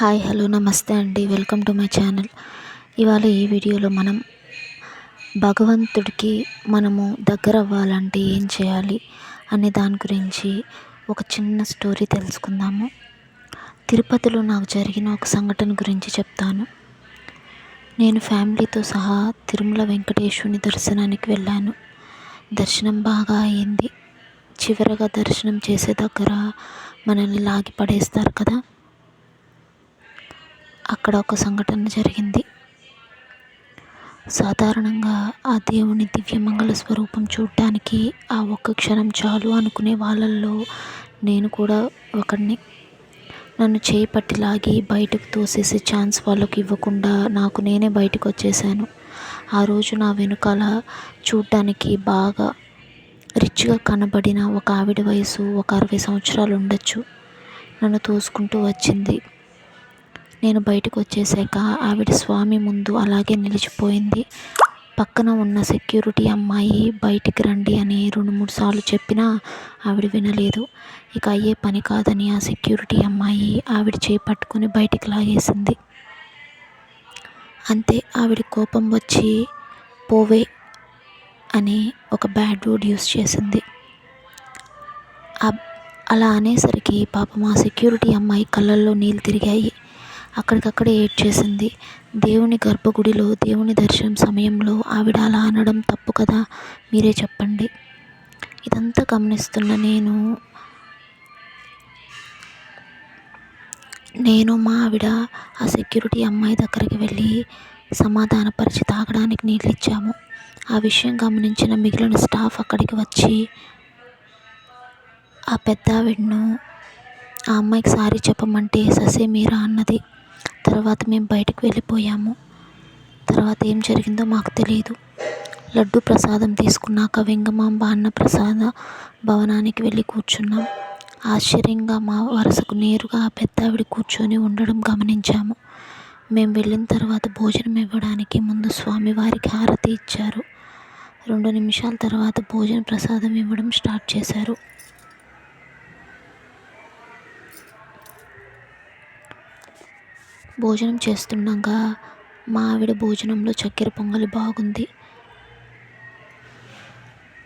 Hi hello నమస్తే అండి. Welcome to my channel. ఇవాళ ఈ వీడియోలో మనం భగవంతుడికి మనము దగ్గర అవ్వాలంటే ఏం చేయాలి అనే దాని గురించి ఒక చిన్న స్టోరీ తెలుసుకుందాము. తిరుపతిలో నాకు జరిగిన ఒక సంఘటన గురించి చెప్తాను. నేను ఫ్యామిలీతో సహా తిరుమల వెంకటేశ్వరుని దర్శనానికి వెళ్ళాను. దర్శనం బాగా అయింది. చివరగా దర్శనం చేసే దగ్గర మనల్ని లాగి పడేస్తారు కదా. అక్కడ ఒక సంఘటన జరిగింది. సాధారణంగా ఆ దేవుని దివ్యమంగళ స్వరూపం చూడటానికి ఆ ఒక్క క్షణం చాలు అనుకునే వాళ్ళల్లో నేను కూడా ఒకడిని నన్ను చేయి పట్టి లాగి బయటకు తోసేసే ఛాన్స్ వాళ్ళకి ఇవ్వకుండా నాకు నేనే బయటకు వచ్చేసాను. ఆ రోజు నా వెనుకాల చూడ్డానికి బాగా రిచ్గా కనబడిన ఒక ఆవిడ వయసు ఒక అరవై సంవత్సరాలు ఉండొచ్చు. నన్ను తోసుకుంటూ వచ్చింది. నేను బయటకు వచ్చేసాక ఆవిడ స్వామి ముందు అలాగే నిలిచిపోయింది. పక్కన ఉన్న సెక్యూరిటీ అమ్మాయి బయటికి రండి అని రెండు మూడు సార్లు చెప్పినా ఆవిడ వినలేదు. ఇక అయ్యే పని కాదని ఆ సెక్యూరిటీ అమ్మాయి ఆవిడ చేయి పట్టుకొని బయటికి లాగేసింది. అంతే ఆవిడ కోపం వచ్చి పోవే అని ఒక బ్యాడ్ వర్డ్ యూస్ చేసింది. అలా అనేసరికి పాపం ఆ సెక్యూరిటీ అమ్మాయి కళ్ళల్లో నీళ్ళు తిరిగాయి. అక్కడికక్కడే ఏడ్చేసింది. దేవుని గర్భగుడిలో దేవుని దర్శనం సమయంలో ఆవిడ అలా అనడం తప్పు కదా? మీరే చెప్పండి. ఇదంతా గమనిస్తున్న నేను నేను మా ఆవిడ ఆ సెక్యూరిటీ అమ్మాయి దగ్గరికి వెళ్ళి సమాధానపరిచి తాగడానికి నీళ్ళు ఇచ్చాము ఆ విషయం గమనించిన మిగిలిన స్టాఫ్ అక్కడికి వచ్చి ఆ పెద్ద ఆవిడను ఆ అమ్మాయికి సారీ చెప్పమంటే ససే మీరా అన్నది. తర్వాత మేము బయటకు వెళ్ళిపోయాము. తర్వాత ఏం జరిగిందో మాకు తెలియదు లడ్డు ప్రసాదం తీసుకున్నాక వెంగమాంబ అన్న ప్రసాద భవనానికి వెళ్ళి కూర్చున్నాం. ఆశ్చర్యంగా మా వరుసకు నేరుగా ఆ పెద్దావిడ కూర్చొని ఉండడం గమనించాము. మేము వెళ్ళిన తర్వాత భోజనం ఇవ్వడానికి ముందు స్వామివారికి హారతి ఇచ్చారు. రెండు నిమిషాల తర్వాత భోజన ప్రసాదం ఇవ్వడం స్టార్ట్ చేశారు. భోజనం చేస్తుండగా మా ఆవిడ భోజనంలో చక్కెర పొంగలి బాగుంది.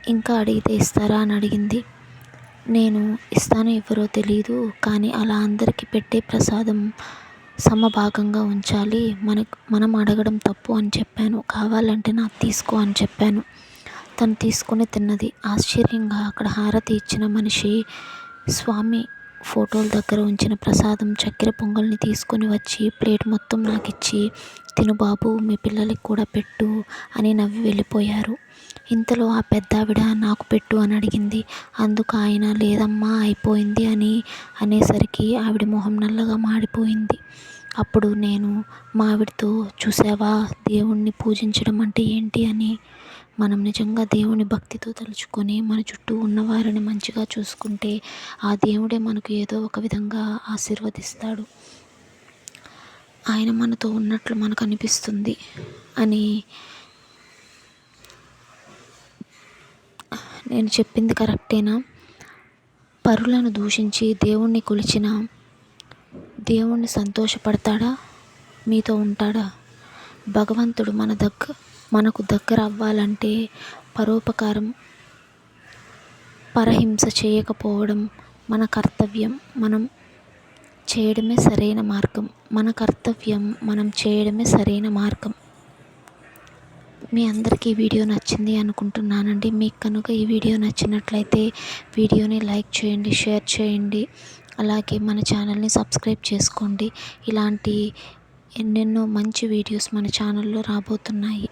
ఇంకా అడిగితే ఇస్తారా అని అడిగింది. నేను ఇస్తానో ఇవ్వరో తెలీదు కానీ అలా అందరికీ పెట్టే ప్రసాదం సమభాగంగా ఉంచాలి. మనకు మనం అడగడం తప్పు అని చెప్పాను. కావాలంటే నాకు తీసుకో అని చెప్పాను. తను తీసుకొని తిన్నది. ఆశ్చర్యంగా అక్కడ హారతి ఇచ్చిన మనిషి స్వామి ఫోటోల దగ్గర ఉంచిన ప్రసాదం చక్కెర పొంగల్ని తీసుకొని వచ్చి ప్లేట్ మొత్తం నాకు ఇచ్చి తిను బాబు మీ పిల్లలకి కూడా పెట్టు అని నవ్వి వెళ్ళిపోయారు. ఇంతలో ఆ పెద్ద ఆవిడ నాకు పెట్టు అని అడిగింది. అందుకు ఆయన లేదమ్మా అయిపోయింది అని అనేసరికి ఆవిడ మొహం నల్లగా మాడిపోయింది. అప్పుడు నేను మా ఆవిడతో చూసావా దేవుణ్ణి పూజించడం అంటే ఏంటి అని మనం నిజంగా దేవుని భక్తితో తలుచుకొని మన చుట్టూ ఉన్నవారిని మంచిగా చూసుకుంటే ఆ దేవుడే మనకు ఏదో ఒక విధంగా ఆశీర్వదిస్తాడు. ఆయన మనతో ఉన్నట్లు మనకు అనిపిస్తుంది అని నేను చెప్పింది కరెక్టేనా? పరులను దూషించి దేవుణ్ణి కొలిచిన దేవుణ్ణి సంతోషపడతాడా? మీతో ఉంటాడా? భగవంతుడు మన దగ్గర మనకు దగ్గర అవ్వాలంటే పరోపకారం పరహింస చేయకపోవడం మన కర్తవ్యం. మనం చేయడమే సరైన మార్గం. మన కర్తవ్యం మనం చేయడమే సరైన మార్గం. మీ అందరికీ ఈ వీడియో నచ్చింది అనుకుంటున్నానండి. మీకు కనుక ఈ వీడియో నచ్చినట్లయితే వీడియోని లైక్ చేయండి షేర్ చేయండి. అలాగే మన ఛానల్ని సబ్స్క్రైబ్ చేసుకోండి. ఇలాంటి ఎన్నెన్నో మంచి వీడియోస్ మన ఛానల్లో రాబోతున్నాయి.